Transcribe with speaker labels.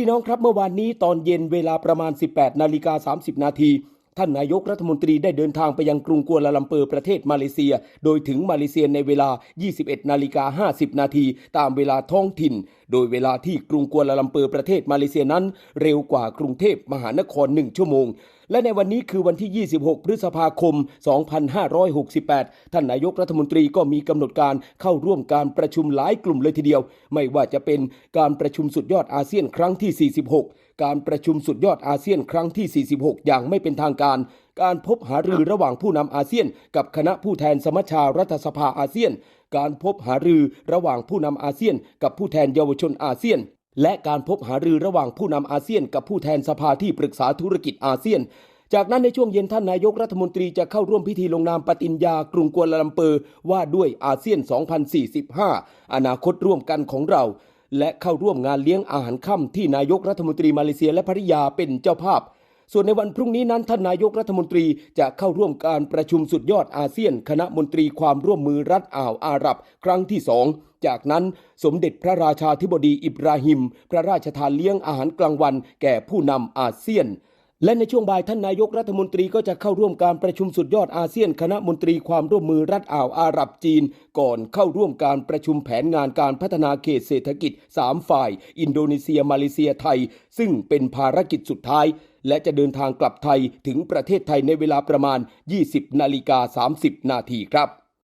Speaker 1: พี่น้องครับเมื่อวานนี้ตอนเย็นเวลาประมาณ 18 นาฬิกา 30 นาที ท่านนายกรัฐมนตรีได้เดินทางไปยังกรุงกัวลาลัมเปอร์ประเทศมาเลเซีย โดยถึงมาเลเซียในเวลา 21 นาฬิกา 50 นาทีตามเวลาท้องถิ่น โดยเวลาที่กรุงกัวลาลัมเปอร์ประเทศมาเลเซียนั้น เร็วกว่ากรุงเทพมหานคร 1 ชั่วโมง และในวันนี้คือวันที่ 26 พฤษภาคม 2568 ท่านนายกรัฐมนตรีก็มีกำหนดการเข้าร่วมการประชุมหลายกลุ่มเลยทีเดียว ไม่ว่าจะเป็นการประชุมสุดยอดอาเซียนครั้งที่ 46 การประชุมสุดยอดอาเซียนครั้งที่ 46 อย่างไม่เป็นทางการ การพบหารือระหว่างผู้นำอาเซียน กับคณะผู้แทนสมัชชารัฐสภาอาเซียน การพบหารือระหว่างผู้นำอาเซียน กับผู้แทนเยาวชนอาเซียน และการพบหารือระหว่างผู้นำอาเซียน กับผู้แทนสภาที่ปรึกษาธุรกิจอาเซียนจากนั้นในช่วงเย็นท่านนายกรัฐมนตรีจะเข้าร่วมพิธีลงนามปฏิญญากรุงกัวลาลัมเปอร์ว่าด้วยอาเซียน 2045 อนาคตร่วมกันของเรา และเข้าร่วมงานเลี้ยงอาหารค่ำที่นายกรัฐมนตรีมาเลเซียและภริยาเป็นเจ้าภาพ ส่วนในวันพรุ่งนี้นั้นท่านนายกรัฐมนตรีจะเข้าร่วมการประชุมสุดยอดอาเซียน คณะมนตรีความร่วมมือรัฐอ่าวอาหรับ ครั้งที่สองจากนั้นสมเด็จพระราชาธิบดีอิบราฮิม พระราชทานเลี้ยงอาหารกลางวันแก่ผู้นำอาเซียน และในช่วงบ่ายท่านนายกรัฐมนตรีก็จะเข้าร่วมการประชุมสุดยอดอาเซียนคณะมนตรีความร่วมมือรัฐอ่าวอาหรับจีน ก่อนเข้าร่วมการประชุมแผนงานการพัฒนาเขตเศรษฐกิจ 3 ฝ่าย อินโดนีเซียมาเลเซียไทย ซึ่งเป็นภารกิจสุดท้าย และจะเดินทางกลับไทยถึงประเทศไทยในเวลาประมาณ 20 นาฬิกา 30 นาทีครับ